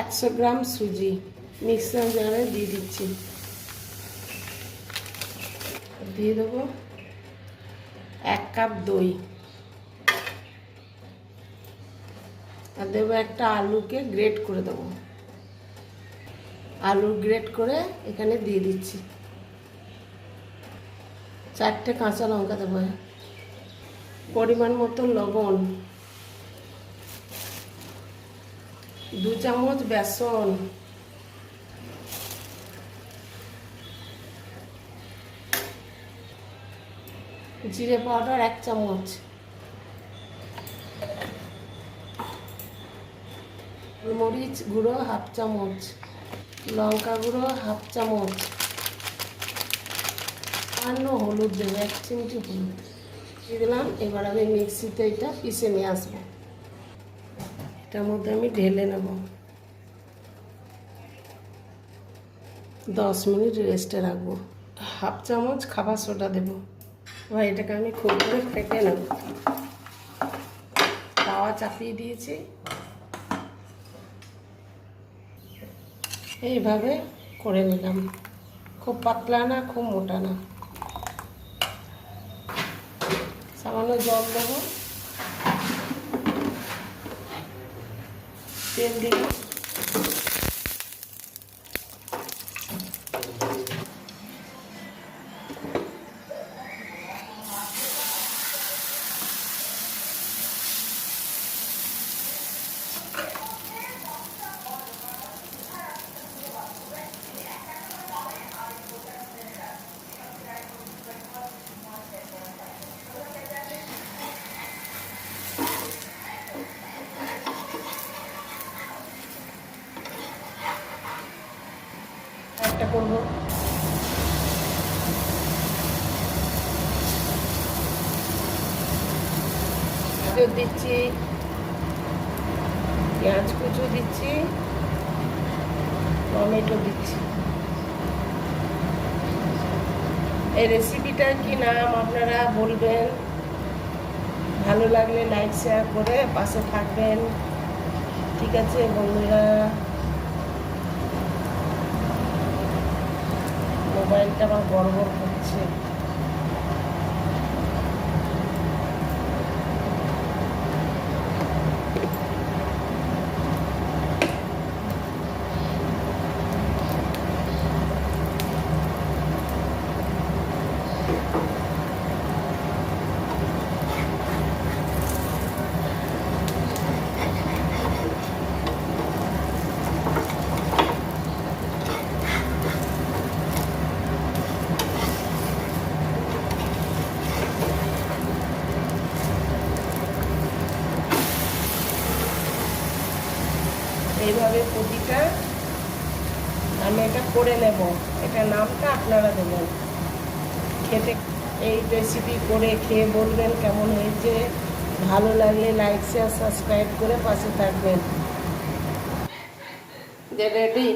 একশো গ্রাম সুজি। মিক্সার জারে দিয়ে দিচ্ছি। দিয়ে দেবো এক কাপ দই। আর দেবো একটা আলুকে গ্রেট করে দেবো। আলু গ্রেট করে এখানে দিয়ে দিচ্ছি। চারটে কাঁচা লঙ্কা দেবো। পরিমাণ মতো লবণ। দু চামচ বেসন। জিরে পাউডার এক চামচ। মরিচ গুঁড়ো হাফ চামচ। লঙ্কা গুঁড়ো হাফ চামচ। সামান্য হলুদ দেবো, এক চিমটি হলুদ। দিয়ে দিলাম, এবার আমি মিক্সিতে এটা পিষে নিয়ে আসব। এটার মধ্যে আমি ঢেলে নেব। দশ মিনিট রেস্টে রাখব। হাফ চামচ খাবার সোডা দেবো। এবার এটাকে আমি খুব করে ফেটে নেব। তাওয়া চাপিয়ে দিয়েছি। এইভাবে করে নিলাম। খুব পাতলা না, খুব মোটা না। সামান্য জল দেবো। তেল দিব একটা করব। দিচ্ছি, পেঁয়াজ কুচু দিচ্ছি, টমেটো দিচ্ছি। এই রেসিপিটার কি নাম আপনারা বলবেন? ভালো লাগলে লাইক শেয়ার করে পাশে থাকবেন। ঠিক আছে, বন্ধুরা। মোবাইলটা আমার গড়বড় করছে এইভাবে প্রতিটা আমি এটা করে নেব। এটা নামটা আপনারা দেবেন। খেতে এই রেসিপি করে খেয়ে বলবেন কেমন হয়েছে। ভালো লাগলে লাইক শেয়ার সাবস্ক্রাইব করে পাশে থাকবেন। যে রেডি